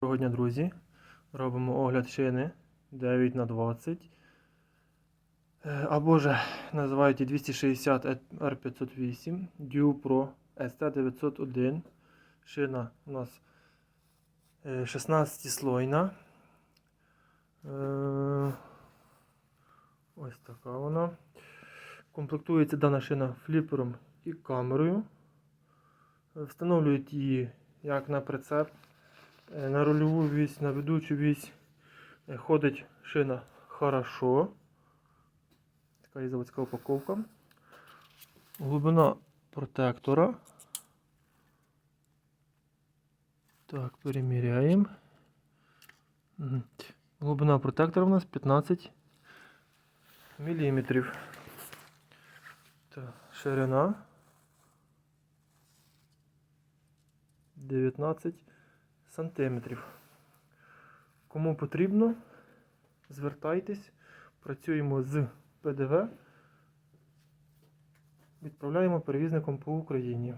Доброго дня, друзі. Робимо огляд шини 9 на 20 Е, Або ж називають її 260 R508 Dupro ST901. Шина у нас 16 слойна. Е, Ось така вона. Комплектується дана шина фліпером і камерою. Е, Встановлюють її як на прицеп, е, на рульову вісь, на ведучу вісь. Е, Ходить шина хорошо. Така є заводська упаковка. Глибина протектора. Так, переміряємо. Мгм. Глибина протектора у нас 15 міліметрів. Так, ширина 19 сантиметрів. Кому потрібно, звертайтесь, працюємо з ПДВ, відправляємо перевізником по Україні.